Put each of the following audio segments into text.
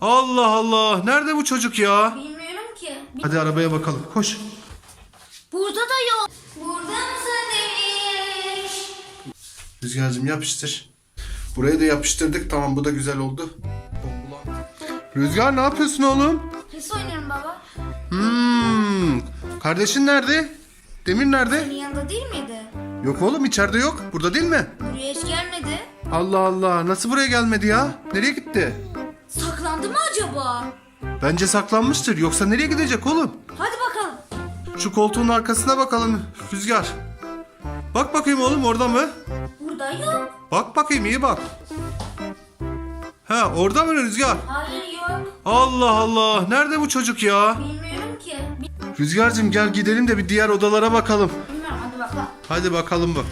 Allah Allah. Nerede bu çocuk ya? Bilmiyorum ki. Bir- Hadi arabaya bakalım. Koş. Burada da yok. Burada mısın demiş. Rüzgar'cığım yapıştır. Burayı da yapıştırdık. Tamam bu da güzel oldu. Rüzgar ne yapıyorsun oğlum? Pes oynuyorum baba. Hmm. Kardeşin nerede? Demir nerede? Senin yanında değil miydi? Yok oğlum içeride yok. Burada değil mi? Buraya hiç gelmedi. Allah Allah. Nasıl buraya gelmedi ya? Nereye gitti? Mı acaba? Bence saklanmıştır. Yoksa nereye gidecek oğlum? Hadi bakalım. Şu koltuğun arkasına bakalım Rüzgar. Bak bakayım oğlum orada mı? Burada yok. Bak bakayım iyi bak. Ha orada mı Rüzgar? Hayır yok. Allah Allah. Nerede bu çocuk ya? Bilmiyorum ki. Rüzgar'cığım gel gidelim de bir diğer odalara bakalım. Bilmiyorum hadi bakalım. Hadi bakalım bak.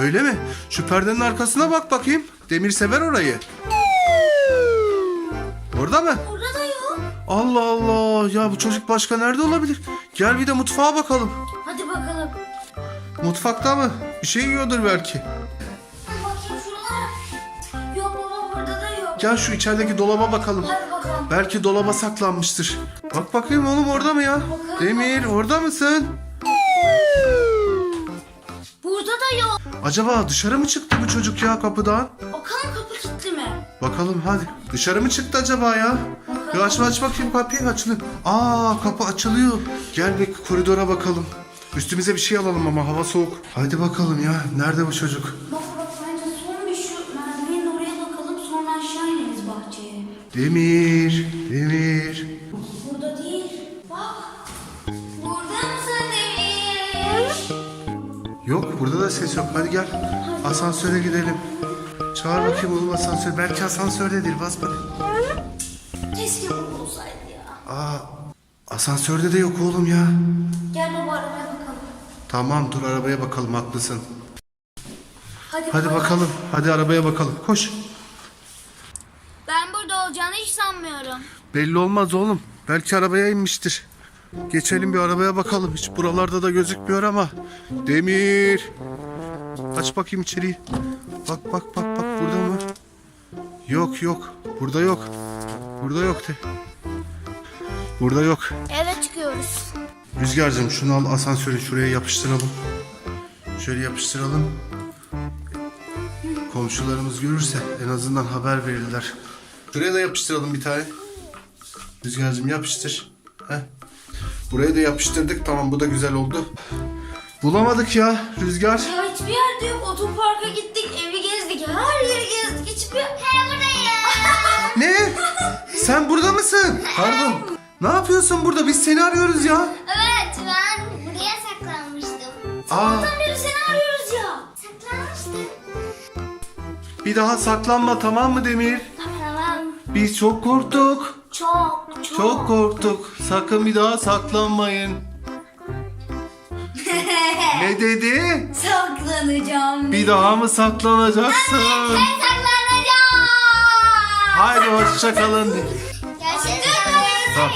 Öyle mi? Şu perdenin arkasına bak bakayım. Demir sever orayı. Orada mı? Burada da yok. Allah Allah. Ya bu çocuk başka nerede olabilir? Gel bir de mutfağa bakalım. Hadi bakalım. Mutfakta mı? Bir şey yiyordur belki. Bakayım şuralara. Yok baba burada da yok. Gel şu içerideki dolaba bakalım. Hadi bakalım. Belki dolaba saklanmıştır. Bak bakayım oğlum orada mı ya? Demir orada mısın? Burada da yok. Acaba dışarı mı çıktı bu çocuk ya kapıdan? Bakalım kapı kilitli mi? Bakalım hadi. Dışarı mı çıktı acaba ya? Ya aç aç bakayım kapıyı açılıyor. Aa kapı açılıyor. Gel bir koridora bakalım. Üstümüze bir şey alalım ama hava soğuk. Hadi bakalım ya. Nerede bu çocuk? Baba bak bence son bir şu merdivenin oraya bakalım sonra aşağı ineriz bahçeye. Demir. Demir. Yok burada da ses yok. Hadi gel. Asansöre gidelim. Çağır bakayım oğlum asansör. Belki asansördedir. Bas bak. Keşke bu olsaydı ya. Aa asansörde de yok oğlum ya. Gel baba arabaya bakalım. Tamam dur arabaya bakalım haklısın. Hadi, Hadi bakalım. Hadi arabaya bakalım. Koş. Ben burada olacağını hiç sanmıyorum. Belli olmaz oğlum. Belki arabaya inmiştir. Geçelim bir arabaya bakalım. Hiç buralarda da gözükmüyor ama. Demir. Aç bakayım içeriği. Bak bak bak bak burada mı? Yok yok. Burada yok. Burada yok de. Burada yok. Eve çıkıyoruz. Rüzgar'cığım şunu al asansörü şuraya yapıştıralım. Şöyle yapıştıralım. Komşularımız görürse en azından haber verirler. Şuraya da yapıştıralım bir tane. Rüzgar'cığım yapıştır. Heh. Buraya da yapıştırdık tamam bu da güzel oldu. Bulamadık ya Rüzgar. Ya hiçbir yerde yok. Otoparka gittik, evi gezdik, her yeri gezdik. Hiçbir... He buradayım. Ne? Sen burada mısın? Pardon. Ne yapıyorsun burada? Biz seni arıyoruz ya. Evet ben buraya saklanmıştım. Aa, beri seni arıyoruz ya. Saklanmıştım. bir daha saklanma tamam mı Demir? Tamam. Biz çok korktuk. Çok, çok. Çok korktuk. Sakın bir daha saklanmayın. ne dedi? Saklanacağım. Bir daha mı saklanacaksın? Ben saklanacağım. Haydi hoşça kalın. Gerçekten. Tamam.